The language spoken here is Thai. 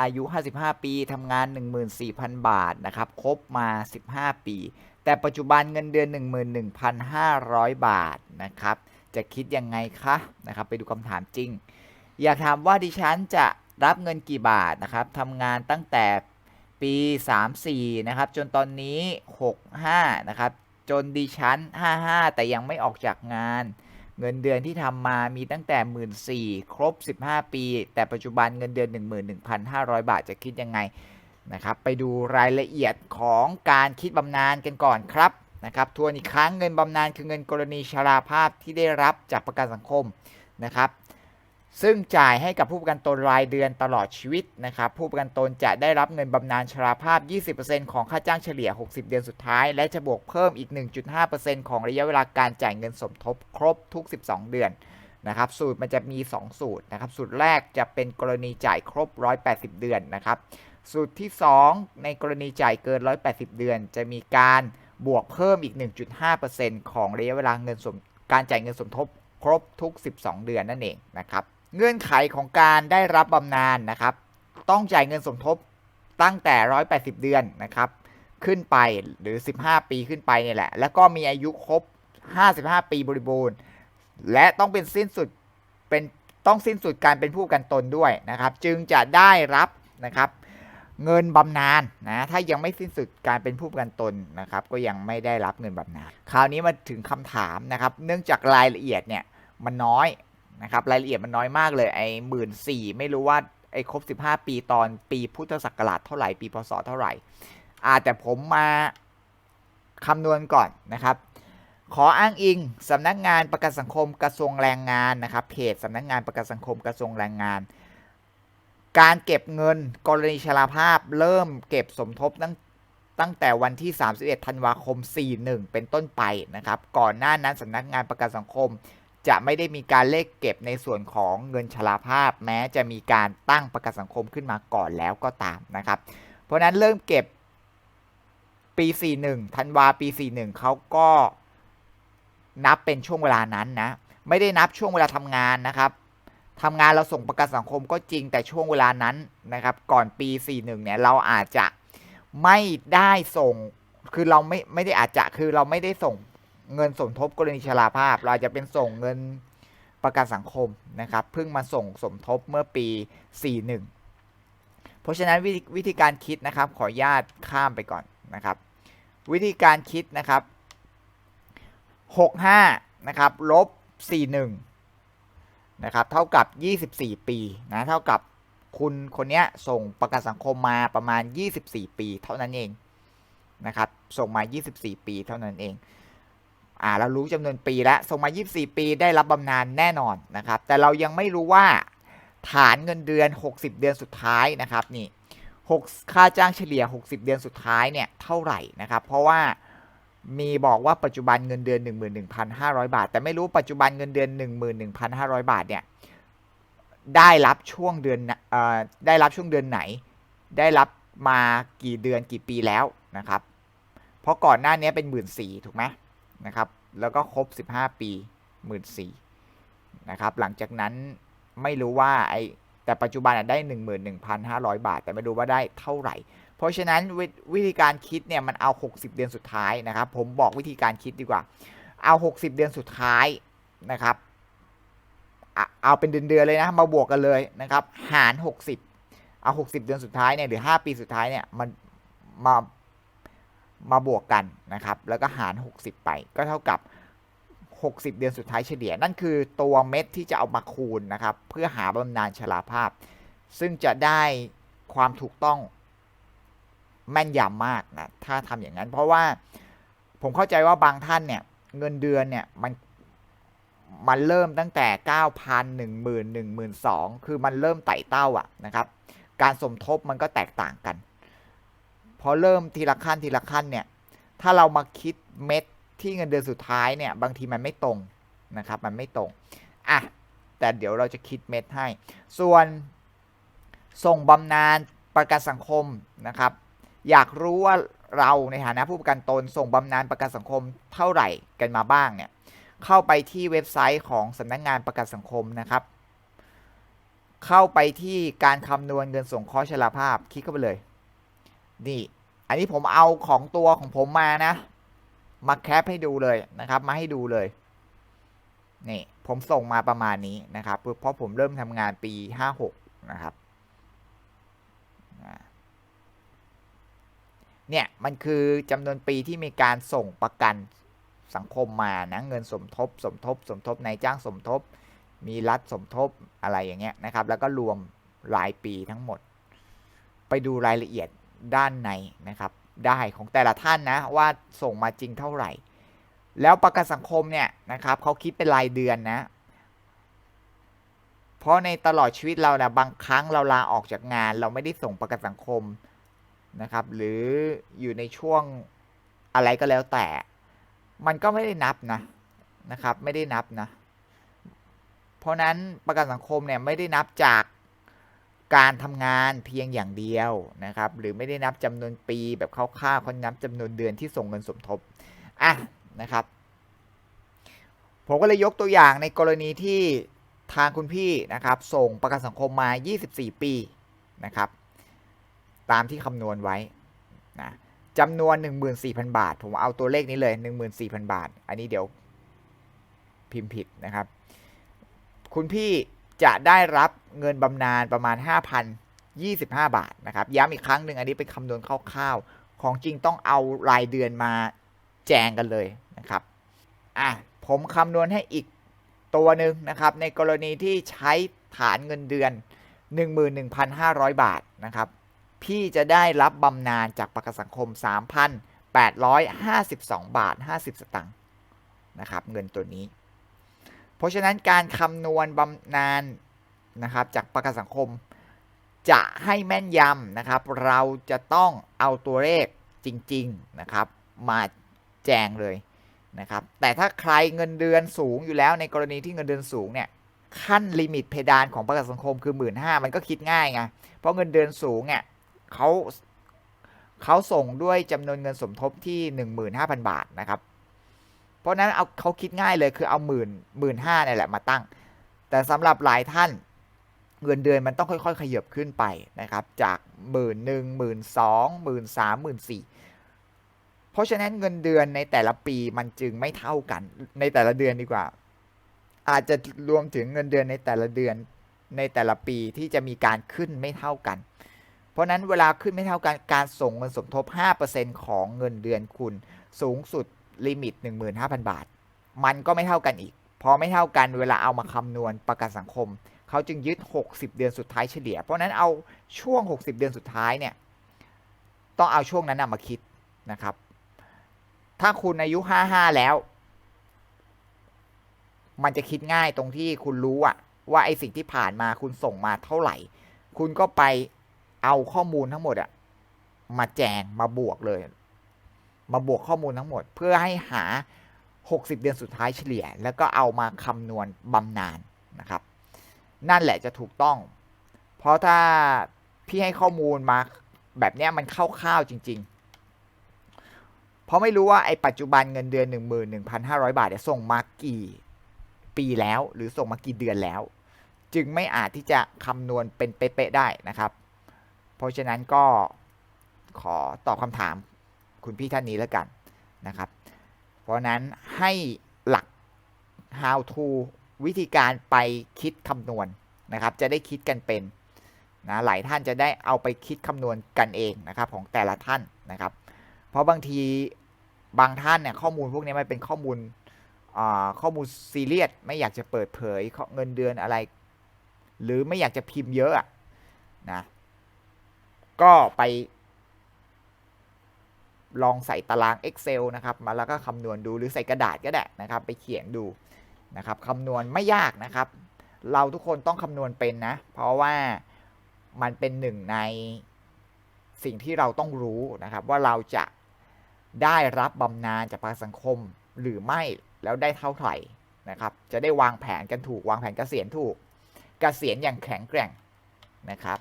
อายุ 55 ปีทำงาน 14,000 บาทนะครับครบมา 15 ปี แต่ปัจจุบันเงินเดือน 11,500 บาทนะครับจะคิดยังไงคะนะครับไปดูคำถามจริง อยากถามว่าดิฉันจะรับเงินกี่บาทนะครับทำงานตั้งแต่ปี 34 นะครับ จนตอนนี้ 65 นะครับ จนดิฉัน 55 แต่ยังไม่ออกจากงาน เงินเดือนที่ทำมามีตั้งแต่หมื่นสี่ครบ 15 ปี แต่ปัจจุบันเงินเดือน 11,500 บาทจะคิดยังไงนะครับไปดูรายละเอียดของการคิดบำนาญกันก่อนครับนะครับทวนอีกครั้งเงินบำนาญคือเงินกรณีชราภาพที่ได้รับจากประกันสังคมนะครับ ซึ่งจ่ายให้กับผู้ประกันตนรายเดือนตลอดชีวิตนะครับ ผู้ประกันตนจะได้รับเงินบำนาญชราภาพ 20%ของค่าจ้างเฉลี่ย 60 เดือนสุดท้าย และจะบวกเพิ่มอีก 1.5%ของระยะเวลาการจ่ายเงินสมทบครบทุก 12 เดือนนะครับ สูตรมันจะมี 2 สูตรนะครับ สูตรแรกจะเป็นกรณีจ่ายครบ 180 เดือนนะครับ สูตรที่ 2 ในกรณีจ่ายเกิน 180 เดือน จะมีการบวกเพิ่มอีก 1.5%ของระยะเวลาเงินสมการจ่ายเงินสมทบครบทุก 12 เดือนนั่นเองนะครับ เงื่อนไขของการได้รับบำนาญนะครับ ต้องจ่ายเงินสมทบตั้งแต่ 180 เดือนนะครับ ขึ้นไปหรือ 15 ปีขึ้นไปเนี่ยแหละ แล้วก็มีอายุครบ 55 ปีบริบูรณ์ และต้องเป็นสิ้นสุดเป็นต้องสิ้นสุดการเป็นผู้กันตนด้วยนะครับ จึงจะได้รับนะครับ เงินบำนาญนะถ้ายังไม่สิ้นสุดการเป็นผู้กันตนนะครับ ก็ยังไม่ได้รับเงินบำนาญคราวนี้มาถึงคำถามนะครับ เนื่องจากรายละเอียดเนี่ยมันน้อย นะครับรายละเอียดมันน้อยมากเลยไอ้หมื่นสี่ไม่รู้ว่าไอ้ครบ 15 ปีตอนปีพุทธศักราชเท่าไหร่ปีพศเท่าไหร่อาแต่ผมมาคำนวณก่อนนะครับ ขออ้างอิงสำนักงานประกันสังคมกระทรวงแรงงานนะครับเพจสำนักงานประกันสังคมกระทรวงแรงงาน การเก็บเงินกรณีชราภาพเริ่มเก็บสมทบตั้งตั้งแต่วันที่ 31 ธันวาคม 41 เป็นต้นไปนะครับ ก่อนหน้านั้นสำนักงานประกันสังคม จะไม่ได้มีการเลขเก็บในส่วนของเงินชราภาพ แม้จะมีการตั้งประกันสังคมขึ้นมาก่อนแล้วก็ตามนะครับ เพราะนั้นเริ่มเก็บปี 41ธันวาปี 41เขาก็นับเป็นช่วงเวลานั้นนะ ไม่ได้นับช่วงเวลาทำงานนะครับทำงานเราส่งประกันสังคมก็จริงแต่ช่วงเวลานั้นนะครับ ก่อนปี 41 เนี่ยเราอาจจะไม่ได้ส่ง คือเราไม่ไม่ได้อาจจะคือเราไม่ได้ส่ง เงินสมทบกรณีชราภาพ เราจะเป็นส่งเงินประกันสังคมนะครับเพิ่งมาส่งสมทบเมื่อปี 41 เพราะฉะนั้นววิธีการคิดนะครับขออนุญาตข้ามไปก่อนนะครับ วิธีการคิดนะครับ 65นะครับลบ 41นะครับเท่ากับ 24 ปีนะเท่ากับคุณคนนี้ส่งประกันสังคมมาประมาณ 24 ปี เท่านั้นเองนะครับส่งมา 24 ปีเท่านั้นเอง อ่าเรารู้จำนวนปีแล้วส่งมา 24 ปีได้รับบำนาญแน่นอนนะครับ แต่เรายังไม่รู้ว่าฐานเงินเดือน 60 เดือนสุดท้ายนะครับนี่6ค่าจ้างเฉลี่ย 60 เดือนสุดท้ายเนี่ยเท่าไหร่นะครับ เพราะว่ามีบอกว่าปัจจุบันเงินเดือน 11,500 บาท แต่ไม่รู้ปัจจุบันเงินเดือน 11,500 บาทเนี่ยได้รับช่วงเดือนได้รับช่วงเดือนไหน ได้รับมากี่เดือนกี่ปีแล้วนะครับ เพราะก่อนหน้านี้เป็น1 4ื่นสี่ถูกไหม นะครับ แล้วก็ครบ 15 ปี1 4ื่นนะครับ หลังจากนั้นไม่รู้ว่าไอแต่ปัจจุบันได้ 11,500 บาท แต่ไม่รู้ว่าได้เท่าไหร่ เพราะฉะนั้นววิธีการคิดเนี่ยมันเอา 60 เดือนสุดท้ายนะครับ ผมบอกวิธีการคิดดีกว่า เอา 60 เดือนสุดท้ายนะครับเอาเป็นเดือนๆเลยนะมาบวกกันเลยนะครับ หาร 60 เอา 60 เดือนสุดท้ายเนี่ยหรือ 5 ปีสุดท้ายเนี่ยมันมา มาบวกกันนะครับ แล้วก็หาร 60 ไป ก็เท่ากับ 60 เดือนสุดท้ายเฉลี่ย นั่นคือตัวเม็ดที่จะเอามาคูณนะครับ เพื่อหาบำนาญชราภาพ ซึ่งจะได้ความถูกต้องแม่นยำมากนะ ถ้าทำอย่างนั้น เพราะว่าผมเข้าใจว่าบางท่านเนี่ย เงินเดือนเนี่ยมันมันเริ่มตั้งแต่ 9,000 10,000 12,000 คือมันเริ่มไต่เต้าอะนะครับ การสมทบมันก็แตกต่างกัน อเริ่มทีละขั้นทีละขั้นเนี่ย ถ้าเรามาคิดเม็ดที่เงินเดือนสุดท้ายเนี่ย บางทีมันไม่ตรงนะครับ มันไม่ตรงอะแต่เดี๋ยวเราจะคิดเม็ดให้ ส่วนส่งบำนาญประกันสังคมนะครับ อยากรู้ว่าเราในฐานะผู้ประกันตนส่งบำนาญประกันสังคมเท่าไหร่กันมาบ้างเนี่ย เข้าไปที่เว็บไซต์ของสำนักงงานประกันสังคมนะครับ เข้าไปที่การคำนวณเงินส่งเคราะห์ชราภาพ คลิกเข้าไปเลย นี่ อันนี้ผมเอาของตัวของผมมานะ มาแคปให้ดูเลยนะครับ มาให้ดูเลย นี่ผมส่งมาประมาณนี้นะครับ เพราะผมเริ่มทำงานปี56นะครับ เนี่ยมันคือจำนวนปีที่มีการส่งประกันสังคมมานะเงินสมทบ สมทบ สมทบนายจ้างสมทบ มีรัฐสมทบอะไรอย่างเงี้ยนะครับ แล้วก็รวมรายปีทั้งหมด ไปดูรายละเอียด ด้านในนะครับ ได้ของแต่ละท่านนะว่าส่งมาจริงเท่าไหร่ แล้วประกันสังคมเนี่ยนะครับเขาคิดเป็นรายเดือนนะ เพราะในตลอดชีวิตเรานะบางครั้งเราลาออกจากงาน เราไม่ได้ส่งประกันสังคมนะครับ หรืออยู่ในช่วงอะไรก็แล้วแต่ มันก็ไม่ได้นับนะนะครับ ไม่ได้นับนะ เพราะนั้นประกันสังคมเนี่ยไม่ได้นับจาก การทำงานเพียงอย่างเดียวนะครับ หรือไม่ได้นับจำนวนปีแบบคร่าวๆเขานับจำนวนเดือนที่ส่งเงินสมทบอะนะครับ ผมก็เลยยกตัวอย่างในกรณีที่ทางคุณพี่นะครับ ส่งประกันสังคมมา 24 ปีนะครับ ตามที่คำนวณไว้นะจำนวน 14,000 บาท ผมเอาตัวเลขนี้เลย 14,000 บาท อันนี้เดี๋ยวพิมพ์ผิดนะครับ คุณพี่ จะได้รับเงินบำนาญประมาณ 5,025 บาทนะครับย้ำอีกครั้งหนึ่งอันนี้เป็นคำนวณคร่าวๆ ของจริงต้องเอารายเดือนมาแจงกันเลยนะครับอะผมคำนวณให้อีกตัวหนึ่งนะครับ ในกรณีที่ใช้ฐานเงินเดือน 11,500 บาทนะครับ พี่จะได้รับบำนาญจากประกันสังคม 3,852 บาท 50 สตางค์นะครับ เงินตัวนี้ เพราะฉะนั้นการคำนวณบำนาญนะครับจากประกันสังคม จะให้แม่นยำนะครับ เราจะต้องเอาตัวเลขจริงๆนะครับมาแจงเลยนะครับ แต่ถ้าใครเงินเดือนสูงอยู่แล้วในกรณีที่เงินเดือนสูงเนี่ยขั้นลิมิตเพดานของประกันสังคมคือ 1 5ื่นมันก็คิดง่ายไงเพราะเงินเดือนสูงเนี่ยเขาเขาส่งด้วยจำนวนเงินสมทบที่ 15,000 บาทนะครับ ราะนั้นเอาเขาคิดง่ายเลยคือเอาหมื่นหมื่นห้าเนี่ยแหละมาตั้ง แต่สำหรับหลายท่านเงินเดือนมันต้องค่อย ๆ ขยับขึ้นไปนะครับ จากหมื่นหนึ่งหมื่นสองหมื่นสามหมื่นสี่เพราะฉะนั้นเงินเดือนในแต่ละปีมันจึงไม่เท่ากันในแต่ละเดือนดีกว่า อาจจะรวมถึงเงินเดือนในแต่ละเดือนในแต่ละปีที่จะมีการขึ้นไม่เท่ากัน เพราะนั้นเวลาขึ้นไม่เท่ากันการส่งเงินสมทบ 5%ของเงินเดือนคุณ สูงสุด ลิมิต 15,000 บาท มันก็ไม่เท่ากันอีก พอไม่เท่ากันเวลาเอามาคำนวณประกันสังคม เขาจึงยึด 60 เดือนสุดท้ายเฉลี่ย เพราะนั้นเอาช่วง 60 เดือนสุดท้ายเนี่ยต้องเอาช่วงนั้นมาคิดนะครับ ถ้าคุณอายุ 55 แล้ว มันจะคิดง่ายตรงที่คุณรู้อะว่าไอสิ่งที่ผ่านมาคุณส่งมาเท่าไหร่ คุณก็ไปเอาข้อมูลทั้งหมดอะมาแจงมาบวกเลย มาบวกข้อมูลทั้งหมด เพื่อให้หา 60 เดือนสุดท้ายเฉลี่ย แล้วก็เอามาคำนวณบำนาญนะครับ นั่นแหละจะถูกต้อง เพราะถ้าพี่ให้ข้อมูลมาแบบนี้มันคร่าวๆจริง ๆ เพราะไม่รู้ว่าไอ้ปัจจุบันเงินเดือน 11,500 บาทเนี่ยส่งมากี่ปีแล้วหรือส่งมากี่เดือนแล้ว จึงไม่อาจที่จะคำนวณเป็นเป๊ะๆได้นะครับ เพราะฉะนั้นก็ขอตอบคำถาม คุณพี่ท่านนี้แล้วกันนะครับ เพราะนั้นให้หลัก how to วิธีการไปคิดคำนวณนะครับ จะได้คิดกันเป็นนะหลายท่านจะได้เอาไปคิดคำนวณกันเองนะครับของแต่ละท่านนะครับ เพราะบางทีบางท่านเนี่ยข้อมูลพวกนี้มันเป็นข้อมูลข้อมูลซีเรียสไม่อยากจะเปิดเผยเงินเดือนอะไร หรือไม่อยากจะพิมพ์เยอะนะก็ไป ลองใส่ตาราง Excel นะครับมาแล้วก็คำนวณดูหรือใส่กระดาษก็ได้นะครับ ไปเขียนดูนะครับคำนวณไม่ยากนะครับ เราทุกคนต้องคำนวณเป็นนะ เพราะว่ามันเป็นหนึ่งในสิ่งที่เราต้องรู้นะครับ ว่าเราจะได้รับบำนาญจากประกันสังคมหรือไม่แล้วได้เท่าไหร่นะครับ จะได้วางแผนกันถูกวางแผนเกษียณถูกเกษียณอย่างแข็งแกร่งนะครับ